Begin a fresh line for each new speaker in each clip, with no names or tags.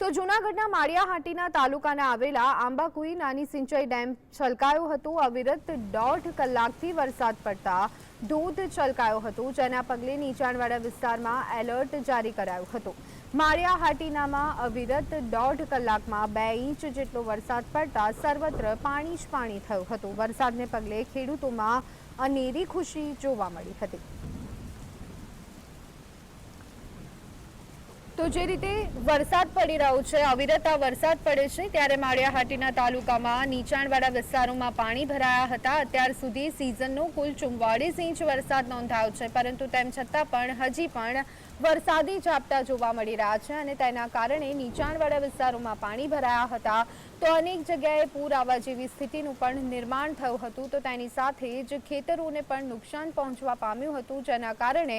તો જૂનાગઢના માળિયાહાટીના તાલુકાના આવેલા આંબાકુઈ નાની સિંચાઈ ડેમ છલકાયો હતો. અવિરત દોઢ કલાકથી વરસાદ પડતા ધોધ છલકાયો હતો, જેના પગલે નીચાણવાળા વિસ્તારમાં એલર્ટ જારી કરાયું હતું. માળિયાહાટીનામાં અવિરત દોઢ કલાકમાં બે ઇંચ જેટલો વરસાદ પડતા સર્વત્ર પાણી જ પાણી થયું હતું. વરસાદને પગલે ખેડૂતોમાં અનેરી ખુશી જોવા મળી હતી. તો જે રીતે વરસાદ પડી રહ્યો છે અવિરતા વરસાદ પડે છે, ત્યારે માળિયાહાટીના તાલુકામાં નીચાણવાળા વિસ્તારોમાં પાણી ભરાયા હતા. અત્યાર સુધી સિઝનનો કુલ ચુમ્વાળીસ ઇંચ વરસાદ નોંધાયો છે, પરંતુ તેમ છતાં પણ હજી પણ વરસાદી ઝાપટા જોવા મળી રહ્યા છે અને તેના કારણે નીચાણવાળા વિસ્તારોમાં પાણી ભરાયા હતા. તો અનેક જગ્યાએ પૂર આવવા જેવી સ્થિતિનું પણ નિર્માણ થયું હતું. તો તેની સાથે જ ખેતરોને પણ નુકસાન પહોંચવા પામ્યું હતું, જેના કારણે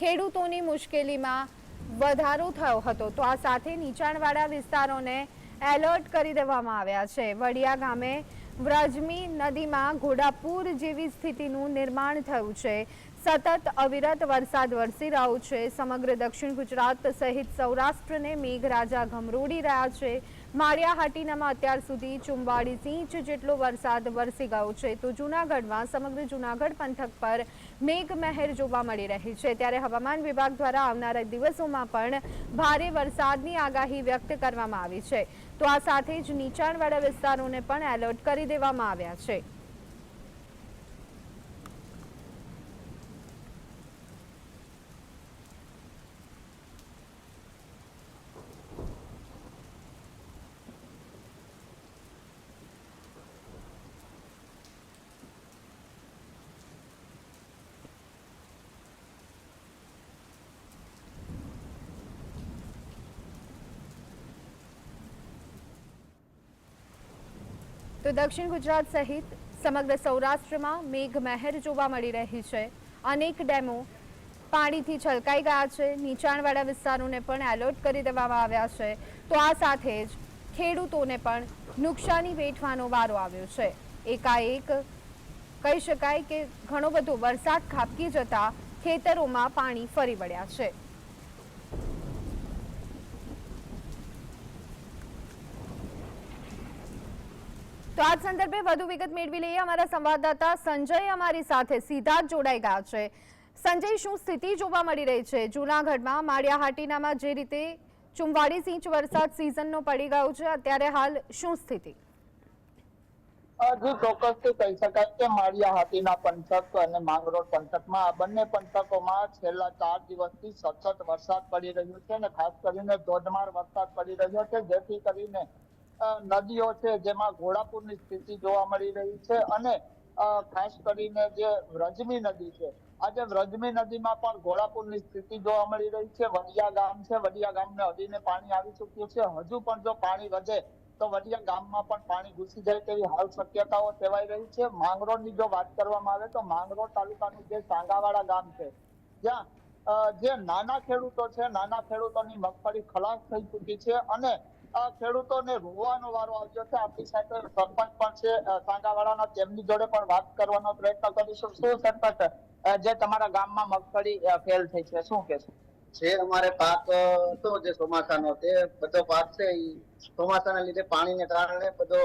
ખેડૂતોની મુશ્કેલીમાં વધારો થયો હતો. તો આ સાથે નીચાણવાળા વિસ્તારોને એલર્ટ કરી દેવામાં આવ્યા છે. વડિયા ગામે વ્રજમી નદીમાં ઘોડાપૂર જેવી સ્થિતિનું નિર્માણ થયું છે. સતત અવિરત વરસાદ વરસી રહ્યો છે. સમગ્ર દક્ષિણ ગુજરાત સહિત સૌરાષ્ટ્રને મેઘરાજા ઘમરોડી રહ્યા છે. માળિયાહાટીનામાં અત્યાર સુધી ચુમ્બાળીસ ઇંચ જેટલો વરસાદ વરસી ગયો છે. તો જૂનાગઢમાં સમગ્ર જૂનાગઢ પંથક પર મેઘમહેર જોવા મળી રહી છે. ત્યારે હવામાન વિભાગ દ્વારા આવનારા દિવસોમાં પણ ભારે વરસાદની આગાહી વ્યક્ત કરવામાં આવી છે. તો આ સાથે જ નીચાણવાળા વિસ્તારોને પણ એલર્ટ કરી દેવામાં આવ્યા છે. તો દક્ષિણ ગુજરાત સહિત સમગ્ર સૌરાષ્ટ્રમાં મેઘમહેર જોવા મળી રહી છે. અનેક ડેમો પાણીથી છલકાઈ ગયા છે. નીચાણવાળા વિસ્તારોને પણ એલર્ટ કરી દેવામાં આવ્યા છે. તો આ સાથે જ ખેડૂતોને પણ નુકસાની વેઠવાનો વારો આવ્યો છે. એકાએક કહી શકાય કે ઘણો બધો વરસાદ ખાબકી જતા ખેતરોમાં પાણી ફરી વળ્યા છે. તો સંદર્ભે વધુ વિગત મેળવી લઈએ. અમારા સંવાદદાતા સંજય અમારી સાથે સીધા જ જોડાઈ ગયા છે. સંજય, શું સ્થિતિ જોવા મળી રહી છે? જૂનાગઢમાં માળિયાહાટીનામાં જે રીતે ચુમ્વાળીસ ઇંચ વરસાદ સિઝનનો પડી ગયો છે, અત્યારે હાલ શું સ્થિતિ?
છેલ્લા ચાર દિવસથી સતત વરસાદ પડી રહ્યો છે અને ખાસ કરીને ધોધમાર વરસાદ પડી રહ્યો છે. જેથી કરીને નદીઓ છે, જેમાં ઘોડાપુરની સ્થિતિ જોવા મળી રહી છે અને ખાસ કરીને જે વ્રજમી નદી છે, આજે વ્રજમી નદીમાં પણ ઘોડાપુરની સ્થિતિ જોવા મળી રહી છે. વડિયા ગામ છે, વડિયા ગામને અડીને પાણી આવી ચૂક્યું છે. હજુ પણ જો પાણી વધે, તો વડિયા ગામમાં પણ પાણી ઘૂસી જાય તેવી હાલ શક્યતાઓ સેવાઈ રહી છે. માંગરોળની જો વાત કરવામાં આવે, તો માંગરોળ તાલુકાનું જે સાંગાવાડા ગામ છે, જ્યાં જે નાના ખેડૂતો છે નાના ખેડૂતોની મગફળી ખલાસ થઈ ચૂકી છે અને ખેડૂતોને રોવાનો વારો આવ્યો છે. આપણી સાથે સરપંચ પણ છે. અ, સાંગાવાડાના તેમની જોડે પણ વાત કરવાનો પ્રયત્ન કરીશું. શું સરપંચ? જે તમારા ગામમાં મગફળી ફેલ થઈ છે શું કે છે?
અમારે પાક હતો જે ચોમાસાનો તે બધો પાક છે એ ચોમાસાના લીધે પાણીને કારણે બધો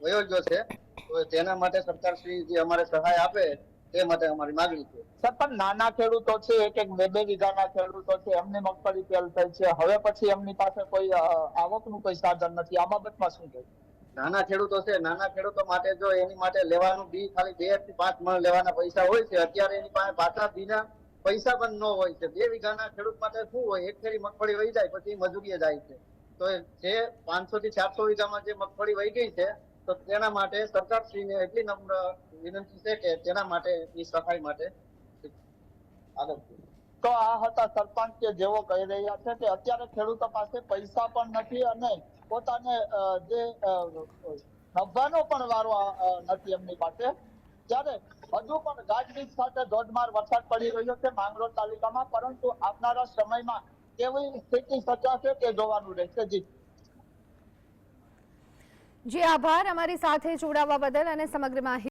વયો ગયો છે. તો તેના માટે સરકાર શ્રી જે અમારે સહાય આપે તે માટે અમારી માંગણી છે.
સર પણ નાના ખેડૂતો છે એક એક બે બે વીઘાના ખેડૂતો છે એમની મગફળી ફેલ થઈ છે. હવે પછી એમની પાસે કોઈ આવકનું કોઈ સાધન નથી. આ બાબતમાં શું કહે?
નાના ખેડૂતો છે નાના ખેડૂતો માટે જો એની માટે લેવાનું બી ખાલી બેથી પાંચ મણ લેવાના પૈસા હોય છે અત્યારે એની પાસે પાછા બીના પૈસા પણ ન હોય છે. બે વીઘાના ખેડૂત માટે શું હોય? એક ફેરી મગફળી વહી જાય પછી મજૂરીએ જાય છે. તો જે પાંચસો થી ચારસો વીઘામાં જે મગફળી વહી ગઈ છે તો તેના માટે સરકારશ્રીને એટલી નમ્ર વિનંતી છે કે તેના માટે એ સહાય માટે. આગળ
તો આ હતા સરપંચ કે જેઓ કહી રહ્યા છે કે અત્યારે ખેડૂતો પાસે પૈસા પણ નથી અને પોતાને જે નભવાનો પણ વારો નથી એમની પાસે. ત્યારે હજુ પણ ગાજવીજ સાથે ધોધમાર વરસાદ પડી રહ્યો છે માંગરોળ તાલુકામાં, પરંતુ આવનારા સમયમાં કેવી સ્થિતિ સર્જાશે તે જોવાનું રહેશે જી.
જી આભાર અમારી સાથે જોડાવા બદલ અને સમગ્ર માહિતી